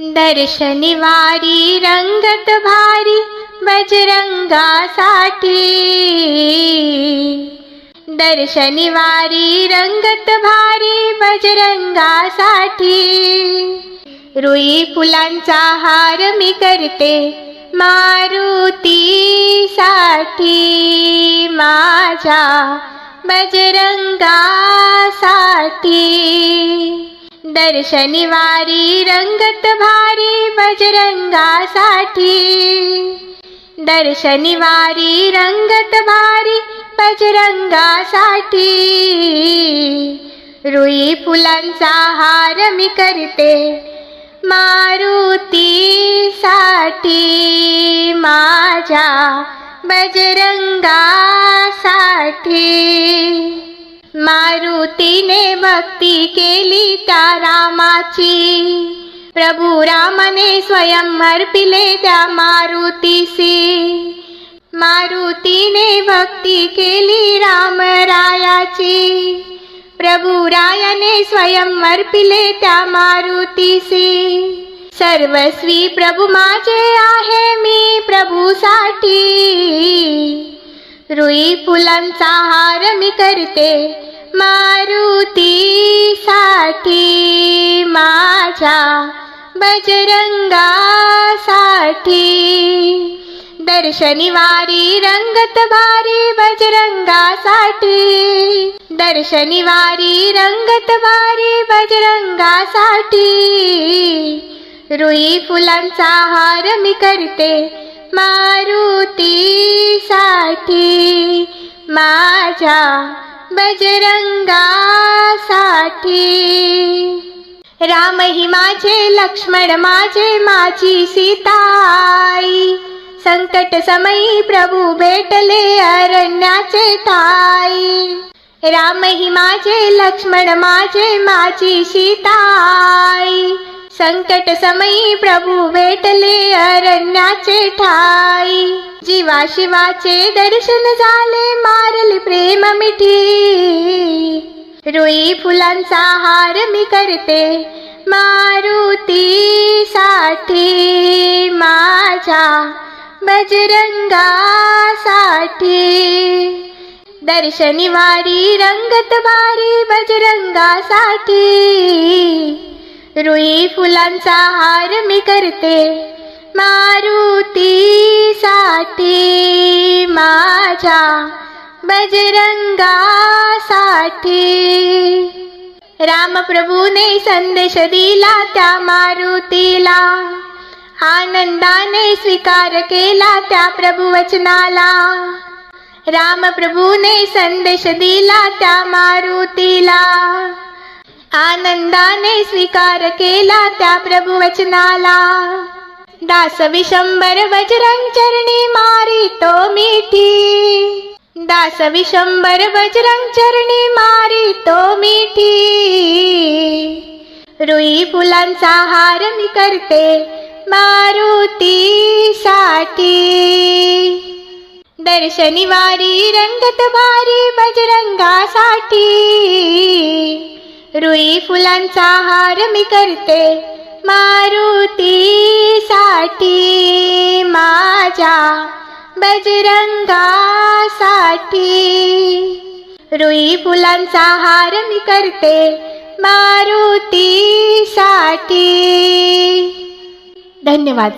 दर्शनिवारी रंगत भारी बजरंगासाठी. दर्शनिवारी रंगत भारी बजरंगासाठी. रुई फुलांचा हार मी करते मारुतीसाठी. माझ्या बजरंगासाठी. दर्शनिवारी रंगत भारी बजरंगासाठी. दर्शनिवारी रंगत भारी बजरंगासाठी. रुई फुलांचा हार मी करते मारुतीसाठी. माझ्या बजरंगासाठी. मारुतीने भक्ती केली त्या रामाची. प्रभू रामाने स्वयं अर्पिले त्या मारुतीसी मारुतीने भक्ती केली रामरायाची प्रभू रायाने स्वयं अर्पिले त्या मारुतीसी सर्वस्वी प्रभू माझे आहे मी प्रभूसाठी. रुई फुलांचा हार मी करते. मारुतीसाठी माझ्या बजरंगासाठी. दर्शनिवारी रंगत भारी बजरंगासाठी. दर्शनिवारी रंगत भारी बजरंगासाठी. रुई फुलांचा हार मी करते मारुतीसाठी. माझ्या बजरंगासाठी. राम ही माझे लक्ष्मण माझे माझी सीताई. संकट समयी प्रभू भेटले अरण्याचे ठाई राम ही माझे लक्ष्मण माझे माझी सीताई. संकट समयी प्रभू भेटले अरण्याचे ठाई. जीवा शिवाचे दर्शन झाले मारले प्रेम मिठी. रुई फुलांचा हार मी करते मारुती साठी. माझ्या बजरंगासाठी. दर्शनिवारी रंगत भारी बजरंगासाठी. रुई फुलांचा हार मी करते मारुतीसाठी माझ्या बजरंगासाठी. रामप्रभूने संदेश दिला त्या मारुतीला आनंदाने स्वीकार केला त्या प्रभू वचनाला रामप्रभूने संदेश दिला त्या मारुतीला. आनंदाने स्वीकार केला त्या प्रभू वचनाला. दास विशंबर बजरंग चरणी मारी तो मिठी. दास विशंबर बजरंग चरणी मारी तो मिठी. रुई फुलांचा हार मी करते मारुती साठी दर्शनिवारी रंगत भारी बजरंगासाठी. रुई फुलांचा हार मी करते. मारुतीसाठी माझ्या बजरंगासाठी. रुई फुलांचा हार मी करते. मारुतीसाठी. धन्यवाद.